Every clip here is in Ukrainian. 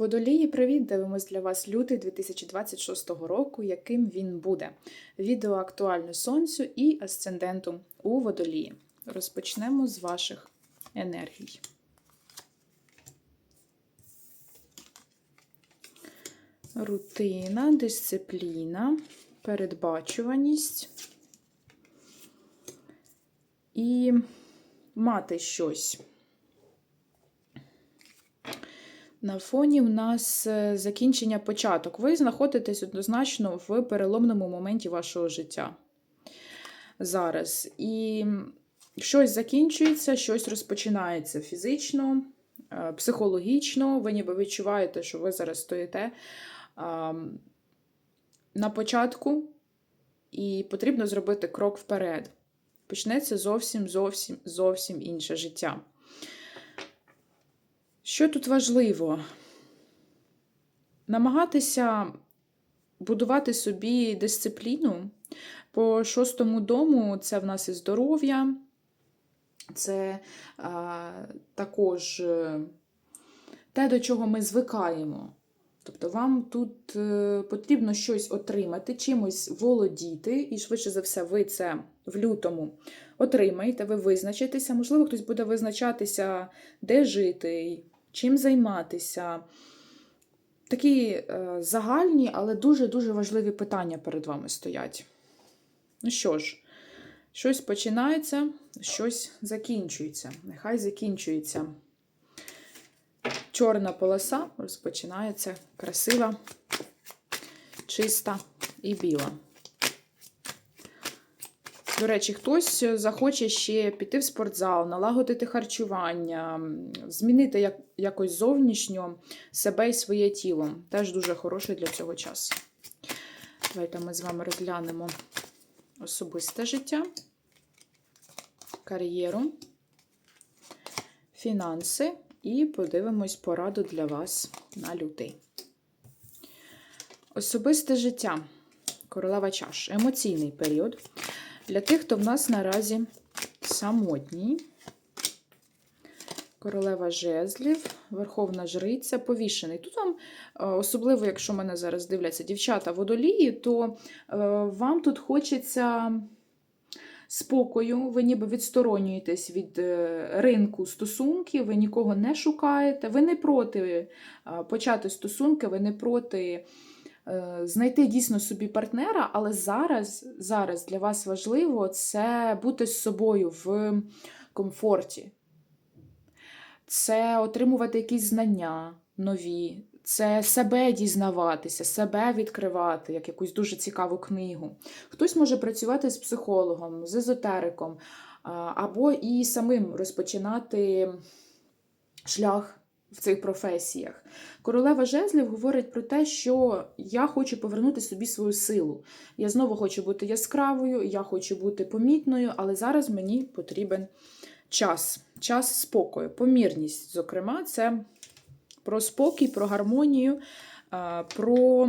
Водолії, привіт! Дивимось для вас лютий 2026 року, яким він буде. Відео актуально сонцю і асценденту у водолії. Розпочнемо з ваших енергій. Рутина, дисципліна, передбачуваність і мати щось. На фоні у нас е, закінчення початок. Ви знаходитесь однозначно в переломному моменті вашого життя зараз. І щось закінчується, щось розпочинається фізично, е, психологічно. Ви ніби відчуваєте, що ви зараз стоїте на початку, і потрібно зробити крок вперед. Почнеться зовсім зовсім зовсім інше життя. Що тут важливо? Намагатися будувати собі дисципліну. По шостому дому це в нас і здоров'я, це а, також е, те, до чого ми звикаємо. Тобто вам тут е, потрібно щось отримати, чимось володіти, і швидше за все, ви це в лютому отримаєте, ви визначитеся. Можливо, хтось буде визначатися, де жити, чим займатися. Такі е, загальні, але дуже-дуже важливі питання перед вами стоять. Ну що ж, щось починається, щось закінчується. Нехай закінчується. Чорна полоса розпочинається красива, чиста і біла. До речі, хтось захоче ще піти в спортзал, налагодити харчування, змінити як, якось зовнішньо себе і своє тіло. Теж дуже хороше для цього часу. Давайте ми з вами розглянемо особисте життя, кар'єру, фінанси і подивимось пораду для вас на лютий. Особисте життя. Королева чаш. Емоційний період. Для тих, хто в нас наразі самотній. Королева жезлів, Верховна Жриця, повішений. Тут вам, особливо, якщо мене зараз дивляться дівчата водолії, то вам тут хочеться спокою, ви ніби відсторонюєтесь від ринку стосунків, ви нікого не шукаєте, ви не проти почати стосунки, ви не проти. Знайти дійсно собі партнера, але зараз зараз для вас важливо це бути з собою в комфорті. Це отримувати якісь знання нові, це себе дізнаватися, себе відкривати, як якусь дуже цікаву книгу. Хтось може працювати з психологом, з езотериком, або і самим розпочинати шлях в цих професіях. Королева жезлів говорить про те, що я хочу повернути собі свою силу. Я знову хочу бути яскравою, я хочу бути помітною, але зараз мені потрібен час, час спокою, помірність. Зокрема, це про спокій, про гармонію, про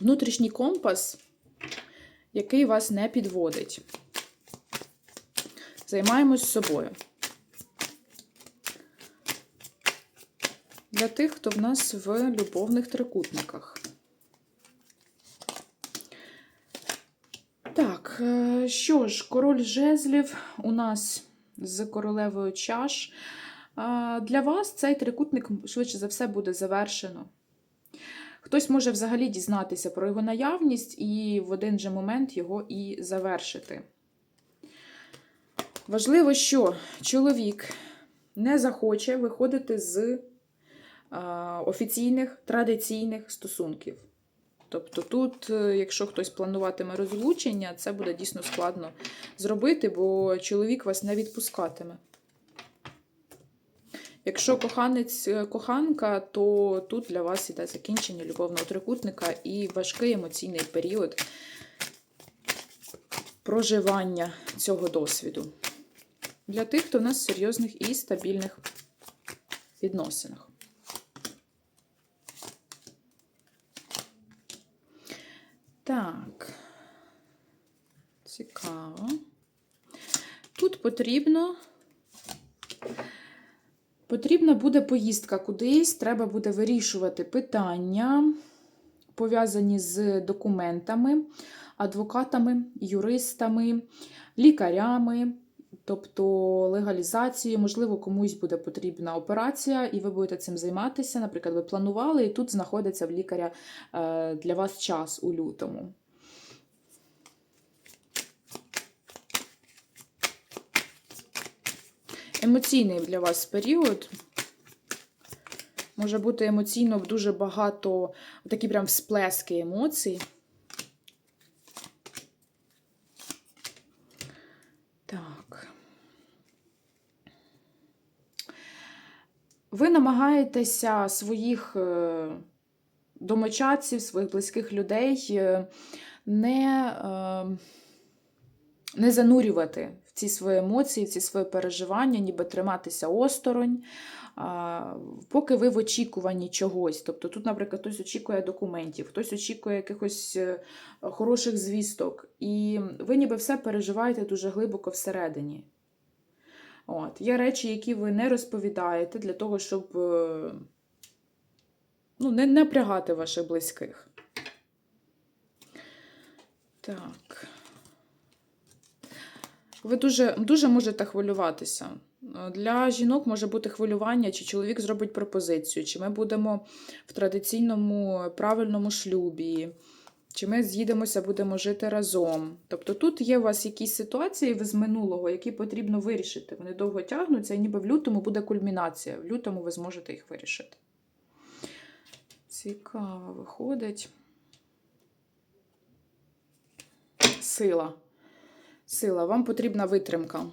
внутрішній компас, який вас не підводить. Займаємось собою. Для тих, хто в нас в любовних трикутниках. Так, е, що ж, король жезлів у нас з королевою чаш. Для вас цей трикутник, швидше за все, буде завершено. Хтось може взагалі дізнатися про його наявність і в один же момент його і завершити. Важливо, що чоловік не захоче виходити з офіційних традиційних стосунків. Тобто тут, е, якщо хтось плануватиме розлучення, це буде дійсно складно зробити, бо чоловік вас не відпускатиме. Якщо коханець е, коханка, то тут для вас іде закінчення любовного трикутника і важкий емоційний період проживання цього досвіду. Для тих, хто в нас в серйозних і стабільних відносинах. Так, цікаво. Тут потрібно Потрібна буде поїздка кудись, треба буде вирішувати питання, пов'язані з документами, адвокатами, юристами, лікарями, тобто легалізацією. Можливо, комусь буде потрібна операція, і ви будете цим займатися. Наприклад, ви планували, і тут знаходиться в лікаря е, для вас час у лютому. Емоційний для вас період. Може бути емоційно дуже багато, такі прям всплески емоцій. Так. Ви намагаєтеся своїх е, домочадців, своїх близьких людей е, не, е, не занурювати в ці свої емоції, в ці свої переживання, ніби триматися осторонь, поки ви в очікуванні чогось. Тобто тут, наприклад, хтось очікує документів, хтось очікує якихось хороших звісток, і ви ніби все переживаєте дуже глибоко всередині. От. Є речі, які ви не розповідаєте для того, щоб е, ну, не напрягати ваших близьких. Так. Ви дуже, дуже можете хвилюватися. Для жінок може бути хвилювання, чи чоловік зробить пропозицію, чи ми будемо в традиційному правильному шлюбі, чи ми з'їдемося, будемо жити разом. Тобто тут є у вас якісь ситуації з минулого, які потрібно вирішити. Вони довго тягнуться, і ніби в лютому буде кульмінація. В лютому ви зможете їх вирішити. Цікаво виходить. Сила. Сила, вам потрібна витримка.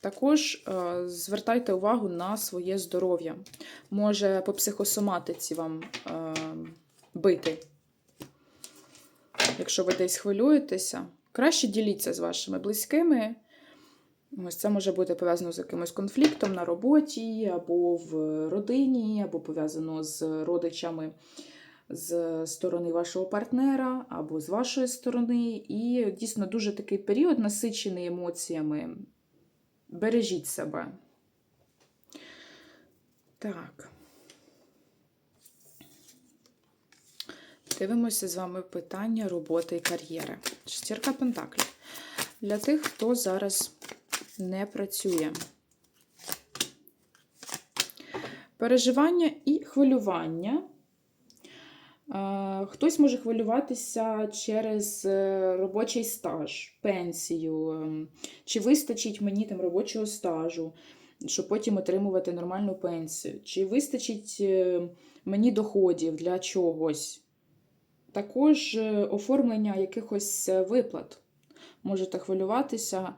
Також е, звертайте увагу на своє здоров'я. Може по психосоматиці вам е, бити. Якщо ви десь хвилюєтеся, краще діліться з вашими близькими. Ось це може бути пов'язано з якимось конфліктом на роботі, або в родині, або пов'язано з родичами з сторони вашого партнера, або з вашої сторони. І дійсно дуже такий період насичений емоціями. Бережіть себе. Так. Дивимося з вами питання роботи і кар'єри. Шестірка Пентаклів. Для тих, хто зараз не працює. Переживання і хвилювання. Е, Хтось може хвилюватися через е, робочий стаж, пенсію, ем, чи вистачить мені там робочого стажу, щоб потім отримувати нормальну пенсію, чи вистачить е, мені доходів для чогось. Також е, оформлення якихось е, виплат. Можете хвилюватися.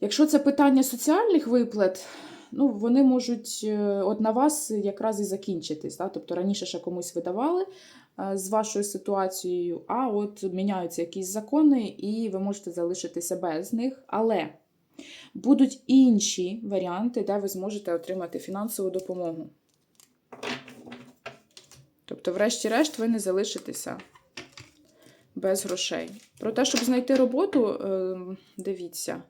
Якщо це питання соціальних виплат, ну, вони можуть е, от на вас якраз і закінчитись. Да? Тобто раніше ще комусь видавали з вашою ситуацією, а от міняються якісь закони, і ви можете залишитися без них. Але будуть інші варіанти, де ви зможете отримати фінансову допомогу. Тобто, врешті-решт, ви не залишитеся без грошей. Про те, щоб знайти роботу, е, дивіться.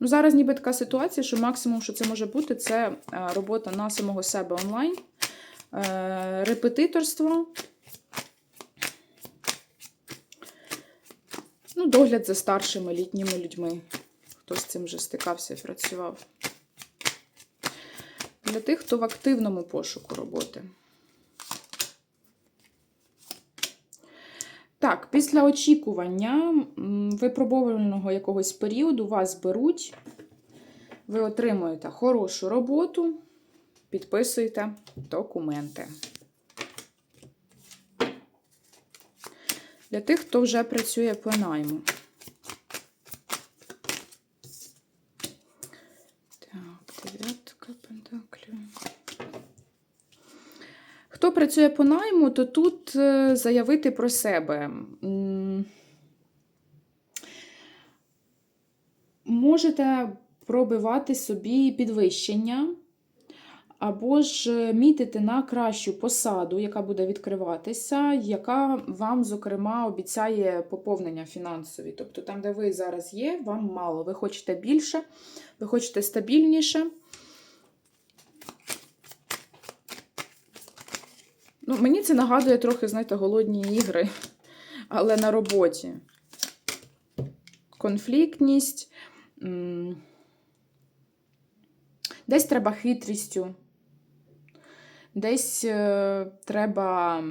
Ну, зараз ніби така ситуація, що максимум, що це може бути, це е, робота на самого себе онлайн, е, репетиторство, ну, догляд за старшими літніми людьми. Хто з цим вже стикався і працював. Для тих, хто в активному пошуку роботи. Так, після очікування випробувального якогось періоду вас беруть, ви отримуєте хорошу роботу, підписуєте документи. Для тих, хто вже працює по найму. Так, дев'ятка пентаклів. Працює по найму, то тут е, заявити про себе. Можете пробивати собі підвищення, або ж е, мітити на кращу посаду, яка буде відкриватися, яка вам, зокрема, обіцяє поповнення фінансові. Тобто там, де ви зараз є, вам мало. Ви хочете більше, ви хочете стабільніше. Ну, мені це нагадує трохи, знаєте, голодні ігри, але на роботі. Конфліктність. Десь треба хитрістю. Десь е, треба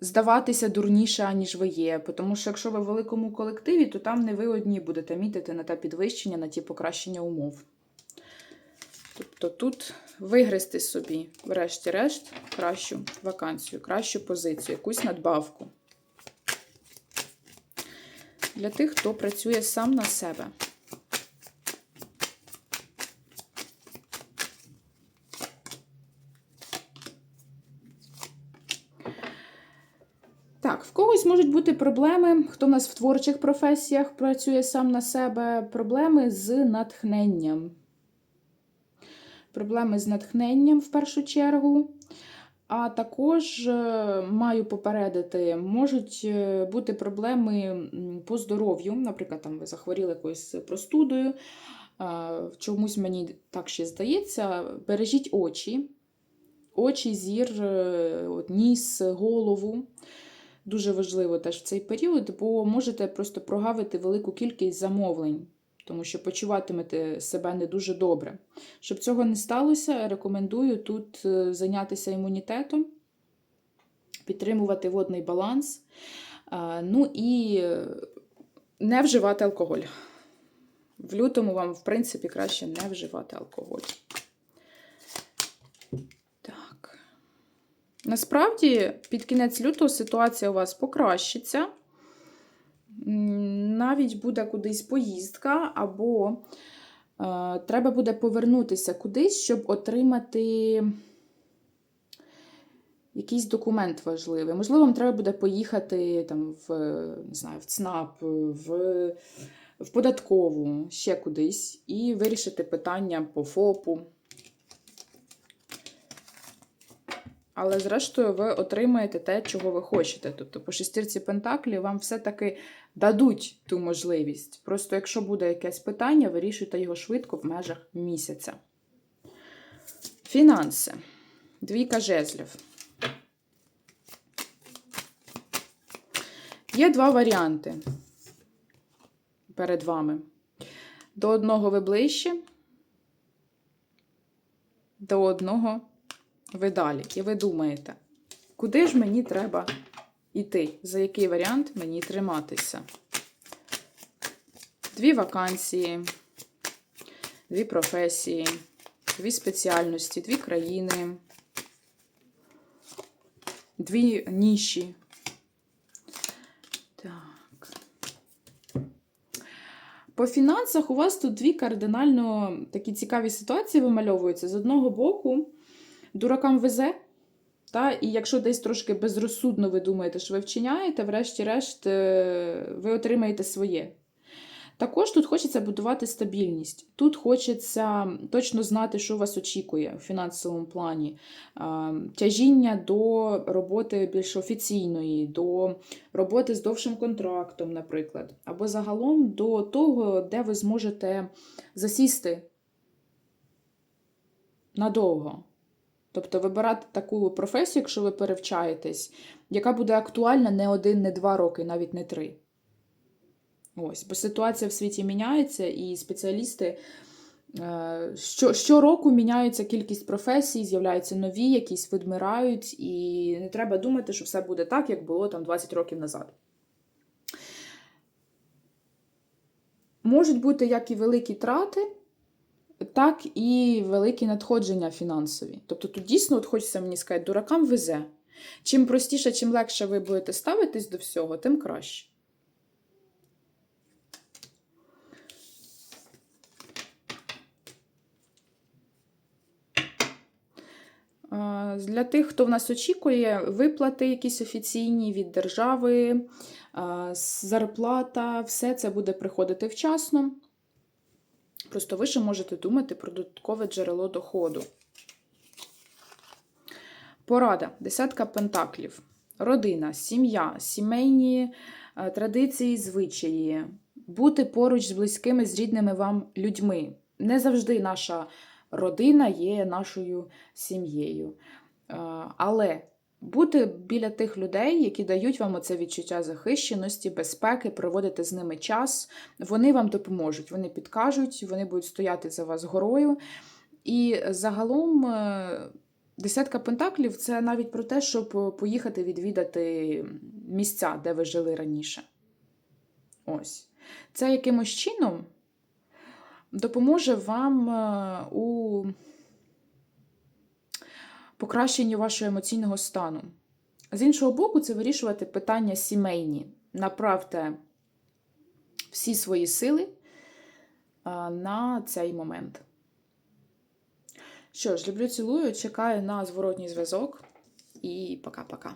здаватися дурніше, аніж ви є. Тому що якщо ви в великому колективі, то там не ви одні будете мітити на те підвищення, на ті покращення умов. Тобто тут вигризти собі, врешті-решт, кращу вакансію, кращу позицію, якусь надбавку. Для тих, хто працює сам на себе. Так, в когось можуть бути проблеми, хто в нас в творчих професіях працює сам на себе, проблеми з натхненням. Проблеми з натхненням в першу чергу. А також е, маю попередити, можуть е, бути проблеми по здоров'ю. Наприклад, там ви захворіли якоюсь простудою. Чомусь мені так ще здається. Бережіть очі, очі, зір, е, ніс, голову. Дуже важливо теж в цей період, бо можете просто прогавити велику кількість замовлень, тому що почуватимете себе не дуже добре. Щоб цього не сталося, рекомендую тут е, зайнятися імунітетом, підтримувати водний баланс, ну і е, не вживати алкоголь. В лютому вам, в принципі, краще не вживати алкоголь. Так. Насправді, під кінець лютого ситуація у вас покращиться. Навіть буде кудись поїздка, або е, треба буде повернутися кудись, щоб отримати якийсь документ важливий. Можливо, вам треба буде поїхати там, в, не знаю, в ЦНАП, в, в податкову, ще кудись, і вирішити питання по ФОПу. Але, зрештою, ви отримаєте те, чого ви хочете. Тобто, по шестірці Пентаклі вам все-таки дадуть ту можливість. Просто якщо буде якесь питання, вирішуйте його швидко в межах місяця. Фінанси. Двійка жезлів. Є два варіанти перед вами. До одного ви ближче, до одного ви далі. І ви думаєте, куди ж мені треба йти? За який варіант мені триматися? Дві вакансії, дві професії, дві спеціальності, дві країни, дві ніші. Так. По фінансах у вас тут дві кардинально такі цікаві ситуації вимальовуються. З одного боку, дуракам везе. Та, і якщо десь трошки безрозсудно ви думаєте, що ви вчиняєте, врешті-решт е, ви отримаєте своє. Також тут хочеться будувати стабільність. Тут хочеться точно знати, що вас очікує в фінансовому плані. Тяжіння до роботи більш офіційної, до роботи з довшим контрактом, наприклад, або загалом до того, де ви зможете засісти надовго. Тобто вибирати таку професію, якщо ви перевчаєтесь, яка буде актуальна не один, не два роки, навіть не три. Ось, бо ситуація в світі міняється, і спеціалісти е, що, щороку міняється кількість професій, з'являються нові, якісь відмирають, і не треба думати, що все буде так, як було там 20 років назад. Можуть бути як і великі трати, так і великі надходження фінансові. Тобто тут дійсно, от хочеться мені сказати, дуракам везе. Чим простіше, чим легше ви будете ставитись до всього, тим краще. Для тих, хто в нас очікує, виплати якісь офіційні від держави, зарплата, все це буде приходити вчасно. Просто ви ще можете думати про додаткове джерело доходу. Порада. Десятка пентаклів. Родина, сім'я, сімейні е, традиції, звичаї. Бути поруч з близькими, з рідними вам людьми. Не завжди наша родина є нашою сім'єю. Е, Але бути біля тих людей, які дають вам оце відчуття захищеності, безпеки, проводити з ними час, вони вам допоможуть, вони підкажуть, вони будуть стояти за вас горою. І загалом е, десятка пентаклів це навіть про те, щоб поїхати відвідати місця, де ви жили раніше. Ось. Це якимось чином допоможе вам е, у покращенні вашого емоційного стану. З іншого боку, це вирішувати питання сімейні. Направте всі свої сили на цей момент. Що ж, люблю, цілую, чекаю на зворотній зв'язок і пока-пока.